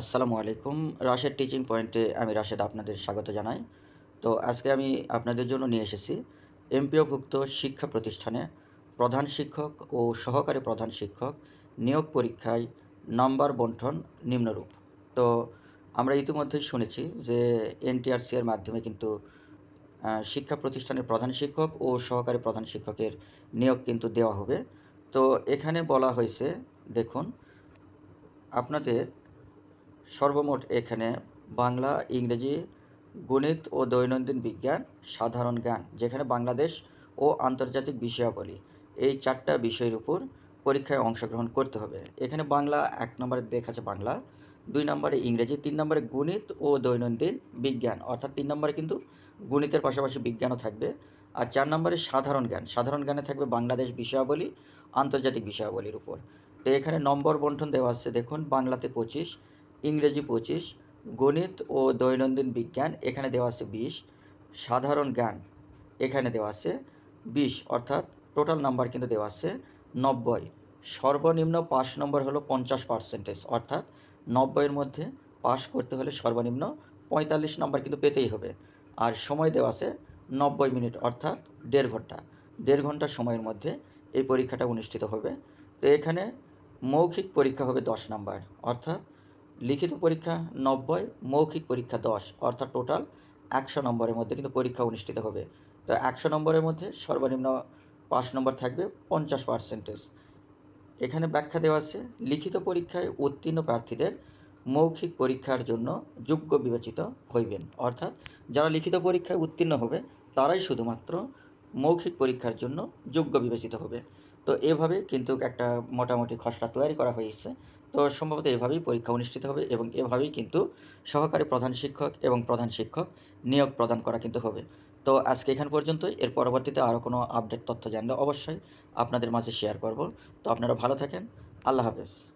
আসসালামু আলাইকুম। রাশেদ টিচিং পয়েন্টে আমি রাশেদ আপনাদের স্বাগত জানাই। তো আজকে আমি আপনাদের জন্য নিয়ে এসেছি এমপিওভুক্ত শিক্ষা প্রতিষ্ঠানে প্রধান শিক্ষক ও সহকারী প্রধান শিক্ষক নিয়োগ পরীক্ষায় নম্বর বন্টন নিম্নরূপ। তো আমরা ইতিমধ্যেই শুনেছি যে এনটিআরসি এর মাধ্যমে কিন্তু শিক্ষা প্রতিষ্ঠানের প্রধান শিক্ষক ও সহকারী প্রধান শিক্ষকের নিয়োগ কিন্তু দেওয়া হবে। তো এখানে বলা হয়েছে, দেখুন, আপনাদের সর্বমোট এখানে বাংলা, ইংরেজি, গণিত ও দৈনন্দিন বিজ্ঞান, সাধারণ জ্ঞান, যেখানে বাংলাদেশ ও আন্তর্জাতিক বিষয়াবলী, এই চারটা বিষয়ের উপর পরীক্ষায় অংশগ্রহণ করতে হবে। এখানে বাংলা এক নম্বরে দেখাচ্ছে বাংলা, দুই নম্বরে ইংরেজি, তিন নম্বরে গণিত ও দৈনন্দিন বিজ্ঞান, অর্থাৎ তিন নম্বরে কিন্তু গণিতের পাশাপাশি বিজ্ঞানও থাকবে, আর চার নম্বরে সাধারণ জ্ঞান, সাধারণ জ্ঞানে থাকবে বাংলাদেশ বিষয়াবলী আন্তর্জাতিক বিষয়াবলীর উপর। তো এখানে নম্বর বন্টন দেওয়া আছে দেখুন, বাংলাতে পঁচিশ, ইংরেজি পঁচিশ, গণিত ও দৈনন্দিন বিজ্ঞান, এখানে দেওয়া আছে বিশ, সাধারণ জ্ঞান, এখানে দেওয়া আছে বিশ, অর্থাৎ টোটাল নাম্বার কিন্তু দেওয়া আছে নব্বই। সর্বনিম্ন পাস নম্বর হলো পঞ্চাশ পার্সেন্টেজ, অর্থাৎ নব্বইয়ের মধ্যে পাস করতে হলে সর্বনিম্ন পঁয়তাল্লিশ নম্বর কিন্তু পেতেই হবে। আর সময় দেওয়া আছে নব্বই মিনিট, অর্থাৎ দেড় ঘণ্টা। দেড় ঘণ্টা সময়ের মধ্যে এই পরীক্ষাটা অনুষ্ঠিত হবে। তো এখানে মৌখিক পরীক্ষা হবে দশ নাম্বার, অর্থাৎ লিখিত পরীক্ষা নব্বই, মৌখিক পরীক্ষা দশ, অর্থাৎ টোটাল একশো নম্বরের মধ্যে কিন্তু পরীক্ষা অনুষ্ঠিত হবে। তো একশো নম্বরের মধ্যে সর্বনিম্ন পাঁচ নম্বর থাকবে পঞ্চাশ পার্সেন্টেজ। এখানে ব্যাখ্যা দেওয়া আছে, লিখিত পরীক্ষায় উত্তীর্ণ প্রার্থীদের মৌখিক পরীক্ষার জন্য যোগ্য বিবেচিত হইবেন। অর্থাৎ যারা লিখিত পরীক্ষায় উত্তীর্ণ হবে, তারাই শুধুমাত্র মৌখিক পরীক্ষার জন্য যোগ্য বিবেচিত হবে। তো এভাবে কিন্তু একটা মোটামুটি খসড়া তৈরি করা হয়েছে। তো সম্ভবত এভাবেই পরীক্ষা অনুষ্ঠিত হবে এবং এভাবেই কিন্তু সহকারী প্রধান শিক্ষক এবং প্রধান শিক্ষক নিয়োগ প্রদান করা কিন্তু হবে। তো আজকে এখান পর্যন্তই। এর পরবর্তীতে আরও কোনো আপডেট তথ্য জানলে অবশ্যই আপনাদের মাঝে শেয়ার করব। তো আপনারা ভালো থাকেন। আল্লাহ হাফেজ।